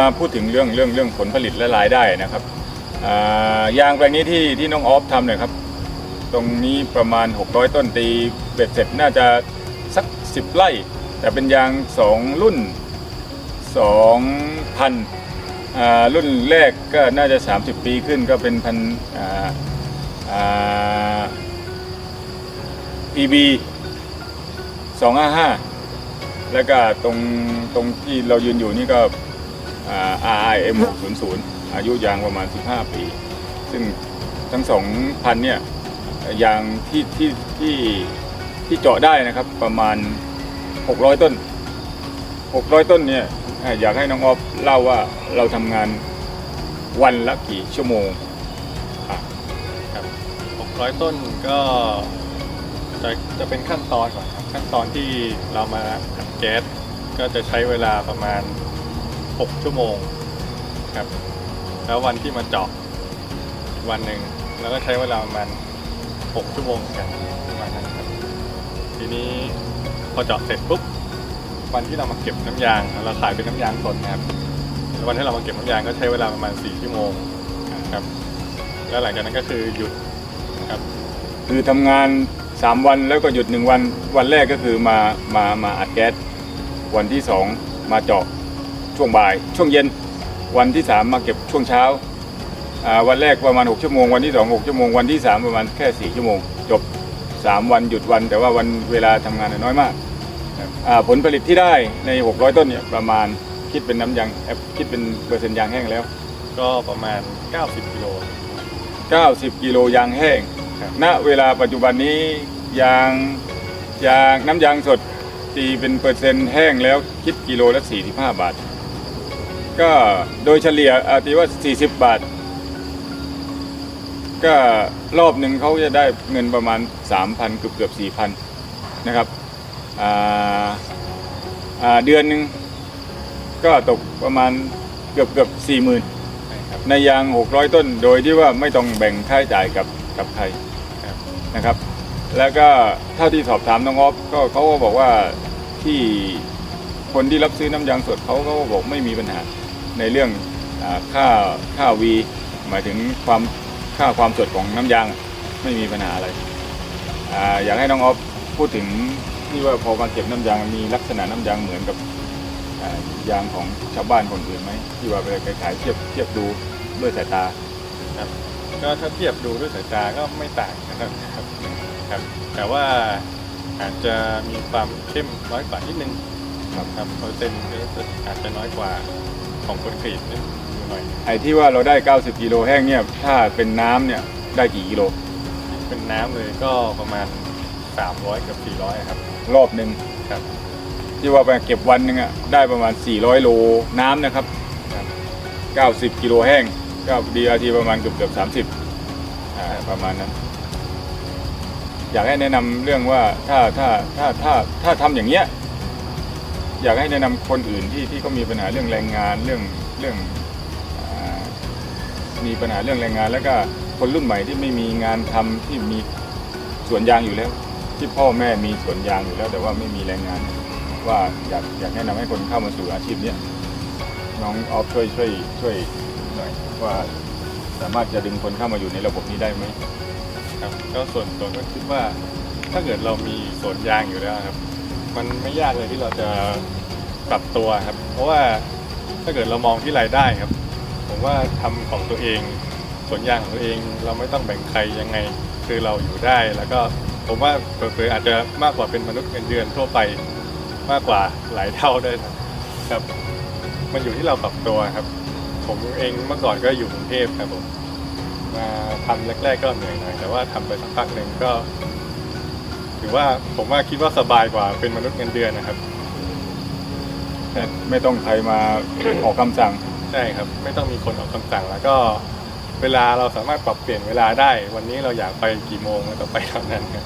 มาพูดถึงเรื่องเรื่องเรื่องผลผลิตและรายได้นะครับยางแปลงนี้ที่ที่น้องออฟทำเนี่ยครับ ตรงนี้ประมาณ 600 ต้นตีเบ็ดเสร็จน่าจะสัก 10 ไร่ แต่เป็นยาง 2 รุ่น 2,000 รุ่นแรกก็น่าจะ 30 ปีขึ้นก็เป็นพันอ่าอ่า PB 255แล้วก็ตรงตรงที่เรายืนอยู่นี่ก็ RIM 600 อายุยางประมาณ 15 ปี ซึ่งทั้งสองพันเนี่ยยางที่ที่ที่ที่เจาะได้นะครับประมาณ 600 ต้น 600 ต้นเนี่ยอยากให้น้องออฟเล่าว่าเราทำงานวันละกี่ชั่วโมงครับ600 ต้นก็จะจะเป็นขั้นตอนก่อนครับขั้นตอนที่เรามาอัดแก๊สก็จะใช้เวลาประมาณ 6 ชั่วโมงครับ แล้ววันที่มาเจาะอีกวันหนึ่งแล้วก็ใช้เวลาประมาณ 6 ชั่วโมงกันประมาณนั้นครับ ทีนี้พอเจาะเสร็จปุ๊บวันที่เรามาเก็บน้ำยางเราขายเป็นน้ำยางสดนะครับวันที่เรามาเก็บน้ำยางก็ใช้เวลาประมาณ 4 ชั่วโมงครับ แล้วหลังจากนั้นก็คือหยุดครับคือทำงาน 3 วันแล้วก็หยุด 1 วัน วันแรกก็คือมามามาอัดแก๊สวันที่ 2 มาเจาะ ช่วงบ่าย ช่วงเย็นวันที่ 3 มาเก็บช่วงเช้าอ่าวันแรกประมาณ 6 ชั่วโมง วันที่ 2 6 ชั่วโมง วันที่ 3 ประมาณแค่ 4 ชั่วโมง จบ 3 วันหยุดวัน แต่ว่าวันเวลาทำงานน้อยมากอ่าผลผลิตที่ได้ใน 600 ต้นเนี่ยประมาณคิดเป็นน้ำยางเอ่อคิดเป็นเปอร์เซ็นต์ยางแห้งแล้ว ก็ประมาณ 90 กิโล 90 กิโลยางแห้งครับณเวลาปัจจุบันนี้ยางยางน้ำยางสดตีเป็นเปอร์เซ็นต์แห้งแล้วคิดกิโลละ 45 บาท ก็โดยเฉลี่ยอาตีว่า 40 บาท ก็รอบหนึ่งเขาจะได้เงินประมาณ 3,000เกือบเกือบ4,000 นะครับอ่าอ่าเดือนหนึ่งก็ตกประมาณเกือบเกือบ40,000ใช่ครับในยาง 600 ต้น โดยที่ว่าไม่ต้องแบ่งค่าใช้จ่ายกับกับใครครับนะครับ แล้วก็เท่าที่สอบถามน้องออฟก็เขาก็บอกว่าที่คนที่รับซื้อน้ำยางสดเขาก็บอกไม่มีปัญหา ในเรื่องค่าค่าวีหมายถึงความค่าความสดของน้ำยางไม่มีปัญหาอะไรอยากให้น้องออฟพูดถึงที่ว่าพอมาเก็บน้ำยางมีลักษณะน้ำยางเหมือนกับยางของชาวบ้านคนอื่นไหมที่ว่าไปขายเทียบเทียบดูด้วยสายตาครับก็ถ้าเทียบดูด้วยสายตาก็ไม่ต่างนะครับครับแต่ว่าอาจจะมีความเข้มน้อยกว่านิดนึงครับครับเปอร์เซ็นต์ก็อาจจะน้อยกว่า ของคนกรีดนิดหน่อย ไอ้ที่ว่าเราได้ 90 กิโลแห้งเนี่ย ถ้าเป็นน้ำเนี่ยได้กี่กิโล เป็นน้ำเลยก็ประมาณ 300กับ400ครับ รอบหนึ่งครับ ที่ว่าไปเก็บวันหนึ่งอะได้ประมาณ 400 โลน้ำนะครับครับ 90 กิโลแห้งก็ดีอาทีประมาณเกือบเกือบ30อ่าประมาณนั้น อยากให้แนะนำเรื่องว่าถ้าถ้าถ้าถ้าถ้าทำอย่างเงี้ย อยากให้แนะนำคนอื่นที่ที่เขามีปัญหาเรื่องแรงงานเรื่องเรื่องอมีปัญหาเรื่องแรงงาน แล้วก็คนรุ่นใหม่ที่ไม่มีงานทำที่มีสวนยางอยู่แล้ว ที่พ่อแม่มีสวนยางอยู่แล้ว แต่ว่าไม่มีแรงงาน ว่าอยากอยากแนะนำให้คนเข้ามาสู่อาชีพเนี้ยน้องออฟช่วยช่วยช่วยหน่อยว่าสามารถจะดึงคนเข้ามาอยู่ในระบบนี้ได้ไหมครับก็ส่วนตัวก็คิดว่าถ้าเกิดเรามีสวนยางอยู่แล้วครับ มันไม่ยากเลยที่เราจะปรับตัวครับ เพราะว่าถ้าเกิดเรามองที่รายได้ครับ ผมว่าทำของตัวเองสวนยางของตัวเองเราไม่ต้องแบ่งใครยังไง คือเราอยู่ได้ แล้วก็ผมว่าเผลอๆอาจจะมากกว่าเป็นมนุษย์เงินเดือนทั่วไปมากกว่าหลายเท่าด้วยครับ มันอยู่ที่เราปรับตัวครับ ผมเองเมื่อก่อนก็อยู่กรุงเทพครับผมมาทำแรก ๆ ก็เหนื่อยหน่อยแต่ว่าทำไปสักพักหนึ่งก็ ถือว่าผมว่าคิดว่าสบายกว่าเป็นมนุษย์เงินเดือนนะครับ แต่ไม่ต้องใครมา ออกคำสั่ง ใช่ครับ ไม่ต้องมีคนออกคำสั่งแล้วก็เวลาเราสามารถปรับเปลี่ยนเวลาได้ วันนี้เราอยากไปกี่โมงเราก็ไปเท่านั้นครับ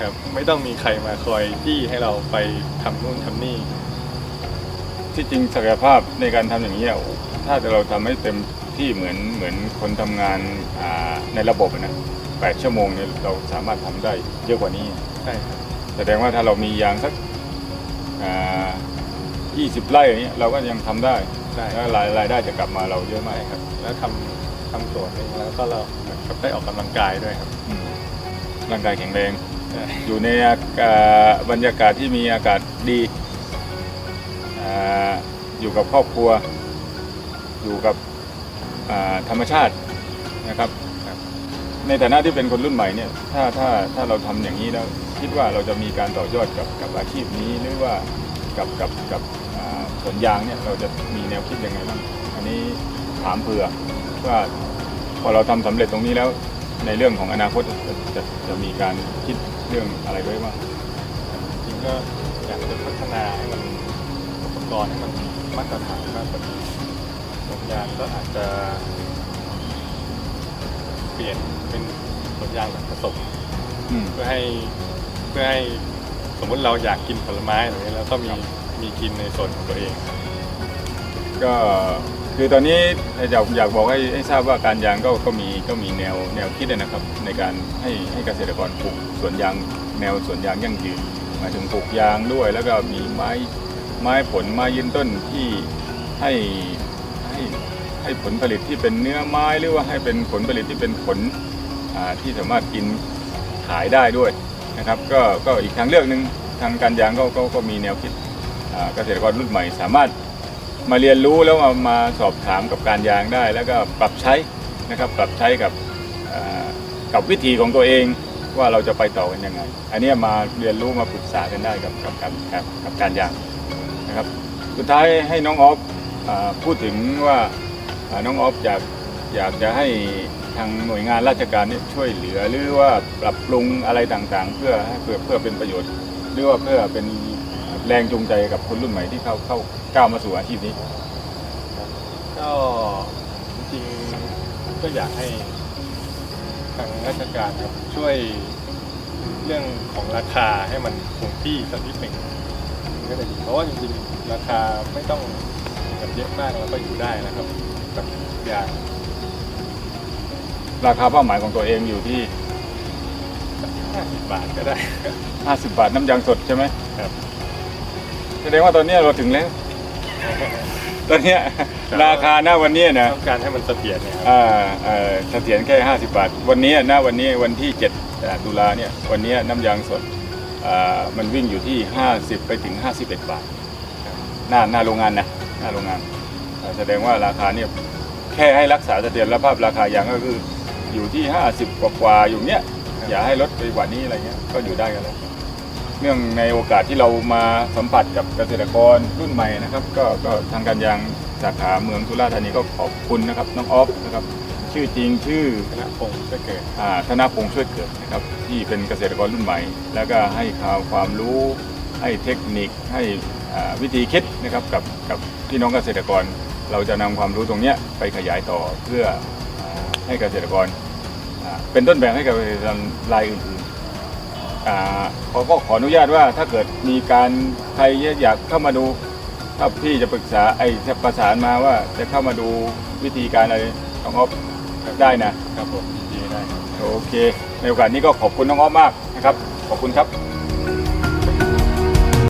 ครับ ไม่ต้องมีใครมาคอยที่ให้เราไปทำนู่นทำนี่ ที่จริงศักยภาพในการทำอย่างนี้ยถ้าเราทำให้เต็มที่เหมือนเหมือนคนทำงานอ่าในระบบอะนะ แปดชั่วโมงเนี่ยเราสามารถทำได้เยอะกว่านี้ ใช่ครับแสดงว่าถ้าเรามียางสักยี่สิบไร่อย่างเงี้ยเราก็ยังทำได้ได้แล้วรายรายได้จะกลับมาเราเยอะมากใช่ครับ แล้วทำทำสวนเองแล้วก็เราเหมือนกับได้ออกกำลังกายด้วยครับอืมร่างกายแข็งแรงใช่อยู่ในอากาศบรรยากาศที่มีอากาศดีอ่าอยู่กับครอบครัว อยู่กับอ่าธรรมชาตินะครับ ในฐานะที่เป็นคนรุ่นใหม่เนี่ยถ้าถ้าถ้าเราทำอย่างนี้แล้วคิดว่าเราจะมีการต่อยอดกับกับอาชีพนี้หรือว่ากับกับกับสวนยางเนี่ยเราจะมีแนวคิดยังไงบ้างอันนี้ถามเผื่อว่าพอเราทำสำเร็จตรงนี้แล้วในเรื่องของอนาคตจะจะจะมีการคิดเรื่องอะไรไว้บ้างจริงก็อยากจะพัฒนาให้มันอุปกรณ์ให้มันมาตรฐานมากกว่านี้สวนยางก็อาจจะ เปลี่ยนเป็นสวนยางแบบผสมอืม เพื่อให้เพื่อให้สมมุติเราอยากกินผลไม้อะไรเงี้ยแล้วก็มีมีกินในส่วนของตัวเอง ก็คือตอนนี้อยากอยากบอกให้ให้ทราบว่าการยางก็ก็มีก็มีแนวแนวคิดนะครับ ในการให้ให้เกษตรกรปลูกสวนยางแนวสวนยางยั่งยืนหมายถึงปลูกยางด้วย แล้วก็มีไม้ไม้ผลไม้ยืนต้นที่ให้ให้ ให้ผลผลิตที่เป็นเนื้อไม้หรือว่าให้เป็นผลผลิตที่เป็นผลที่สามารถกินขายได้ด้วยนะครับก็ก็อีกทางเลือกหนึ่งทางการยางก็ก็ก็มีแนวคิดเกษตรกรรุ่นใหม่ สามารถมาเรียนรู้แล้วมามาสอบถามกับการยางได้ แล้วก็ปรับใช้นะครับปรับใช้กับกับวิธีของตัวเองว่าเราจะไปต่อกันยังไง อันนี้มาเรียนรู้มาปรึกษากันได้กับกับกับกับการยางนะครับ สุดท้ายให้น้องออฟพูดถึงว่า น้องออฟอยากอยากจะให้ทางหน่วยงานราชการเนี่ยช่วยเหลือหรือว่าปรับปรุงอะไรต่างๆ เพื่อเพื่อเพื่อเป็นประโยชน์ หรือว่าเพื่อเป็นแรงจูงใจกับคนรุ่นใหม่ที่เข้าเข้าก้าวมาสู่อาชีพนี้ ก็จริงก็อยากให้ทางราชการครับช่วยเรื่องของราคาให้มันคงที่สักนิดหนึ่งก็จะดีเพราะว่าจริงๆราคาไม่ต้องแบบเยอะมากแล้วก็อยู่ได้นะครับ กับยางราคาเป้าหมายของตัวเองอยู่ที่ 50 บาทก็ได้ 50 บาทน้ำยางสดใช่ไหมครับ แสดงว่าตอนเนี้ยเราถึงแล้ว ตอนเนี้ยราคาหน้าวันเนี้ยนะต้องการให้มันเสถียรเนะครับ อ่าเอ่อเสถียรแค่ 50 บาท วันนี้หน้าวันนี้วันที่7อ่าตุลาเนี่ยวันนี้น้ำยางสดอ่ามันวิ่งอยู่ที่ 50 ไปถึง 51 บาท หน้าหน้าโรงงานนะหน้าโรงงานอ่า แสดงว่าราคาเนี่ยแค่ให้รักษาเสถียรภาพราคายางก็คือ อยู่ที่ 50 กว่ากว่าอยู่เนี้ยอย่าให้ลดไปกว่านี้อะไรเงี้ยก็อยู่ได้กันแล้วเนื่องในโอกาสที่เรามาสัมผัสกับเกษตรกรรุ่นใหม่นะครับ ก็ก็ทางการยางสาขาเมืองสุราษฎร์ธานีก็ขอบคุณนะครับน้องออฟนะครับชื่อจริงชื่อคณะพงศ์ก็เกิดอ่าธนพงษ์ช่วยเกิดนะครับที่เป็นเกษตรกรรุ่นใหม่ แล้วก็ให้ข่าวความรู้ให้เทคนิคให้วิธีคิดนะครับกับกับพี่น้องเกษตรกร เราจะนำความรู้ตรงเนี้ยไปขยายต่อเพื่ออาให้เกษตรกรอ่าเป็นต้นแบบให้กับเกษตรกรรายอื่นๆอ่าเขาก็ขออนุญาตว่าถ้าเกิดมีการใครอยากเข้ามาดูถ้าพี่จะปรึกษาไอ้จะประสานมาว่าจะเข้ามาดูวิธีการอะไรน้องออฟได้นะครับผมยินดีได้ครับโอเค ในโอกาสนี้ก็ขอบคุณน้องออฟมากนะครับ ขอบคุณครับ